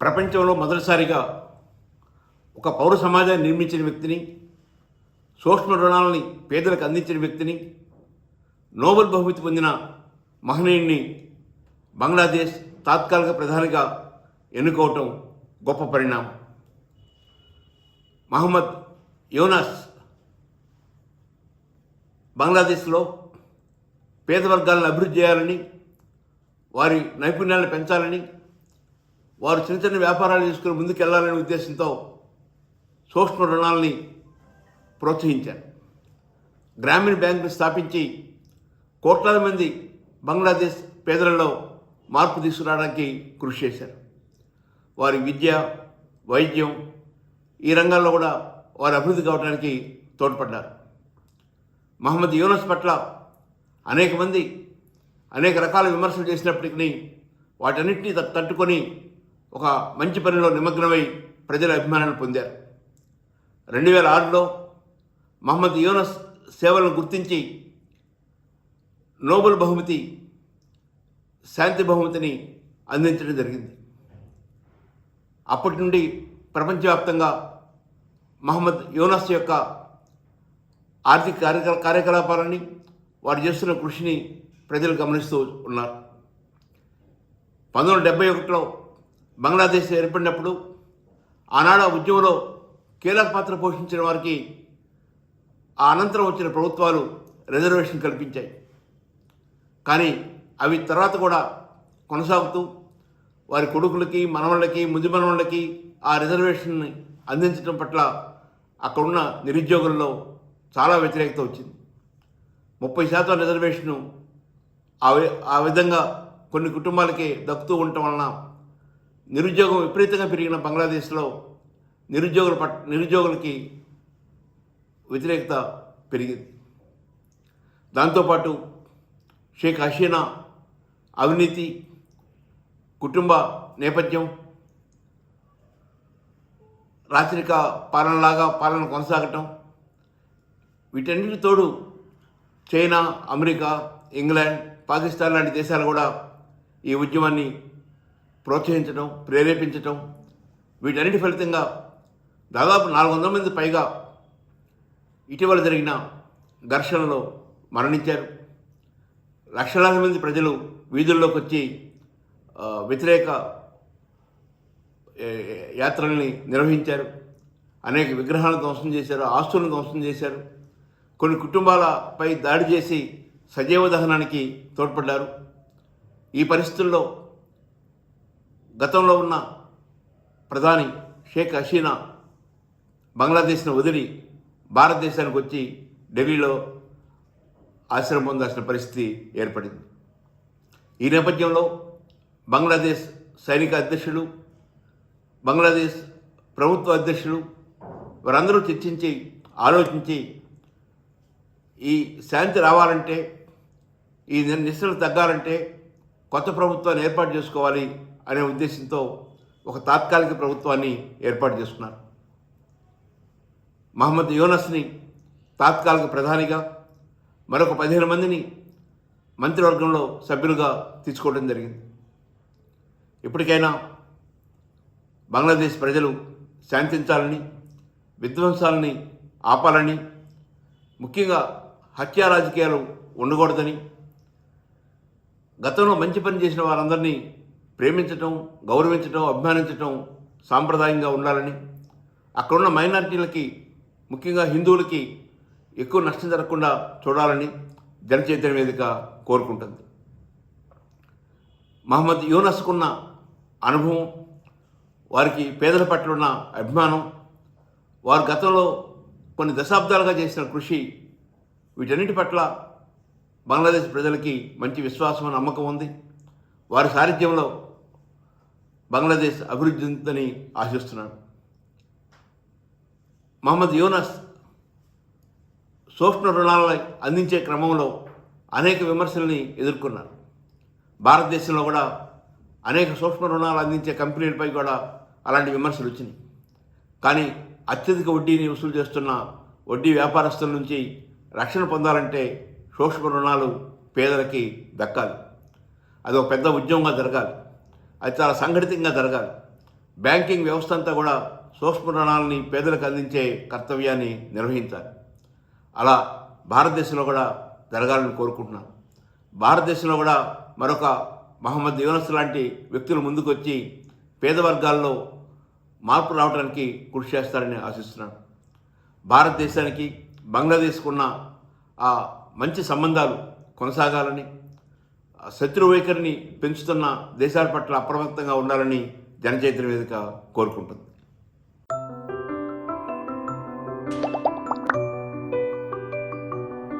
ప్రపంచంలో మొదటిసారిగా ఒక పౌర సమాజాన్ని నిర్మించిన వ్యక్తిని సూక్ష్మ రుణాలని పేదలకు అందించిన వ్యక్తిని నోబెల్ బహుమతి పొందిన మహనీయుడిని బంగ్లాదేశ్ తాత్కాలిక ప్రధానిగా ఎన్నుకోవటం గొప్ప పరిణామం. మహమ్మద్ యోనాస్ బంగ్లాదేశ్లో పేద వర్గాలను అభివృద్ధి చేయాలని వారి నైపుణ్యాలను పెంచాలని వారు చిన్న చిన్న వ్యాపారాలు చేసుకుని ముందుకు వెళ్ళాలనే ఉద్దేశంతో సూక్ష్మ రుణాలని ప్రోత్సహించారు. గ్రామీణ బ్యాంకులు స్థాపించి కోట్లాది మంది బంగ్లాదేశ్ పేదలలో మార్పు తీసుకురావడానికి కృషి చేశారు. వారి విద్య వైద్యం ఈ రంగాల్లో కూడా వారు అభివృద్ధి కావడానికి తోడ్పడ్డారు. మహమ్మద్ యూనస్ పట్ల అనేక మంది అనేక రకాల విమర్శలు చేసినప్పటికీ వాటన్నిటినీ తట్టుకొని ఒక మంచి పనిలో నిమగ్నమై ప్రజల అభిమానాన్ని పొందారు. రెండు వేల ఆరులో మహమ్మద్ యూనస్ సేవలను గుర్తించి నోబెల్ బహుమతి శాంతి బహుమతిని అందించడం జరిగింది. అప్పటి నుండి ప్రపంచవ్యాప్తంగా మహమ్మద్ యూనస్ యొక్క ఆర్థిక కార్యక కార్యకలాపాలని వారు చేస్తున్న కృషిని ప్రజలు గమనిస్తూ ఉన్నారు. పంతొమ్మిది వందల డెబ్బై ఒకటిలో బంగ్లాదేశ్ ఏర్పడినప్పుడు ఆనాడు ఆ ఉద్యమంలో కీలక పాత్ర పోషించిన వారికి ఆ అనంతరం వచ్చిన ప్రభుత్వాలు రిజర్వేషన్ కల్పించాయి. కానీ అవి తర్వాత కూడా కొనసాగుతూ వారి కొడుకులకి మనవళ్ళకి ముది మనవళ్ళకి ఆ రిజర్వేషన్ని అందించడం పట్ల అక్కడున్న నిరుద్యోగుల్లో చాలా వ్యతిరేకత వచ్చింది. ముప్పై శాతం రిజర్వేషను ఆ విధంగా కొన్ని కుటుంబాలకే దక్కుతూ ఉండటం వలన నిరుద్యోగం విపరీతంగా పెరిగిన బంగ్లాదేశ్లో నిరుద్యోగుల పట్ నిరుద్యోగులకి వ్యతిరేకత పెరిగింది. దాంతోపాటు షేక్ హసీనా అవినీతి కుటుంబ నేపథ్యం రాచరిక పాలనలాగా పాలన కొనసాగటం వీటన్నిటి తోడు చైనా అమెరికా ఇంగ్లాండ్ పాకిస్తాన్ లాంటి దేశాలు కూడా ఈ ఉద్యమాన్ని ప్రోత్సహించడం ప్రేరేపించటం వీటన్నిటి ఫలితంగా దాదాపు నాలుగు వందల మంది పైగా ఇటీవల జరిగిన ఘర్షణలో మరణించారు. లక్షలాది మంది ప్రజలు వీధుల్లోకి వచ్చి వ్యతిరేక యాత్రల్ని నిర్వహించారు. అనేక విగ్రహాలను ధ్వంసం చేశారు ఆస్తులను ధ్వంసం చేశారు. కొన్ని కుటుంబాలపై దాడి చేసి సజీవ దహనానికి తోడ్పడ్డారు. ఈ పరిస్థితుల్లో గతంలో ఉన్న ప్రధాని షేక్ హసీనా బంగ్లాదేశ్ను వదిలి భారతదేశానికి వచ్చి ఢిల్లీలో ఆశ్రమం పొందాల్సిన పరిస్థితి ఏర్పడింది. ఈ నేపథ్యంలో బంగ్లాదేశ్ సైనిక అధ్యక్షులు బంగ్లాదేశ్ ప్రభుత్వ అధ్యక్షులు వారందరూ చర్చించి ఆలోచించి ఈ శాంతి రావాలంటే ఈ ని- నిరసనలు తగ్గాలంటే కొత్త ప్రభుత్వాన్ని ఏర్పాటు చేసుకోవాలి అనే ఉద్దేశంతో ఒక తాత్కాలిక ప్రభుత్వాన్ని ఏర్పాటు చేసుకున్నారు. మహమ్మద్ యోనస్ని తాత్కాలిక ప్రధానిగా మరొక పదిహేను మందిని మంత్రివర్గంలో సభ్యులుగా తీసుకోవడం జరిగింది. ఇప్పటికైనా బంగ్లాదేశ్ ప్రజలు శాంతించాలని విధ్వంసాలని ఆపాలని ముఖ్యంగా హత్యా రాజకీయాలు ఉండకూడదని గతంలో మంచి పని చేసిన వారందరినీ ప్రేమించటం గౌరవించటం అభిమానించటం సాంప్రదాయంగా ఉండాలని అక్కడున్న మైనారిటీలకి ముఖ్యంగా హిందువులకి ఎక్కువ నష్టం జరగకుండా చూడాలని జనచైతన్య వేదిక కోరుకుంటుంది. మహమ్మద్ యూనస్కున్న అనుభవం వారికి పేదల పట్ల ఉన్న అభిమానం వారు గతంలో కొన్ని దశాబ్దాలుగా చేసిన కృషి వీటన్నిటి పట్ల బంగ్లాదేశ్ ప్రజలకి మంచి విశ్వాసం నమ్మకం ఉంది. వారి సారథ్యంలో బంగ్లాదేశ్ అభివృద్ధి చెందుతుందని ఆశిస్తున్నాను మహమ్మద్ యూనస్ సూక్ష్మ రుణాలను అందించే క్రమంలో అనేక విమర్శల్ని ఎదుర్కొన్నారు. భారతదేశంలో కూడా అనేక సూక్ష్మ రుణాలు అందించే కంపెనీలపై కూడా అలాంటి విమర్శలు వచ్చినాయి. కానీ అత్యధిక వడ్డీని వసూలు చేస్తున్న వడ్డీ వ్యాపారస్తుల నుంచి రక్షణ పొందాలంటే సూక్ష్మ రుణాలు పేదలకి దక్కాలి. అది ఒక పెద్ద ఉద్యమంగా జరగాలి. అది చాలా సంఘటితంగా జరగాలి. బ్యాంకింగ్ వ్యవస్థ అంతా కూడా సూక్ష్మ రుణాలని పేదలకు అందించే కర్తవ్యాన్ని నిర్వహించాలి. అలా భారతదేశంలో కూడా జరగాలని కోరుకుంటున్నాను భారతదేశంలో కూడా మరొక మహమ్మద్ యూనస్ లాంటి వ్యక్తులు ముందుకొచ్చి పేద వర్గాల్లో మార్పు రావడానికి కృషి చేస్తారని ఆశిస్తున్నాను భారతదేశానికి బంగ్లాదేశ్కున్న ఆ మంచి సంబంధాలు కొనసాగాలని శత్రు వైఖరిని పెంచుతున్న దేశాల పట్ల అప్రమత్తంగా ఉండాలని జనచైతన్య వేదిక కోరుకుంటుంది.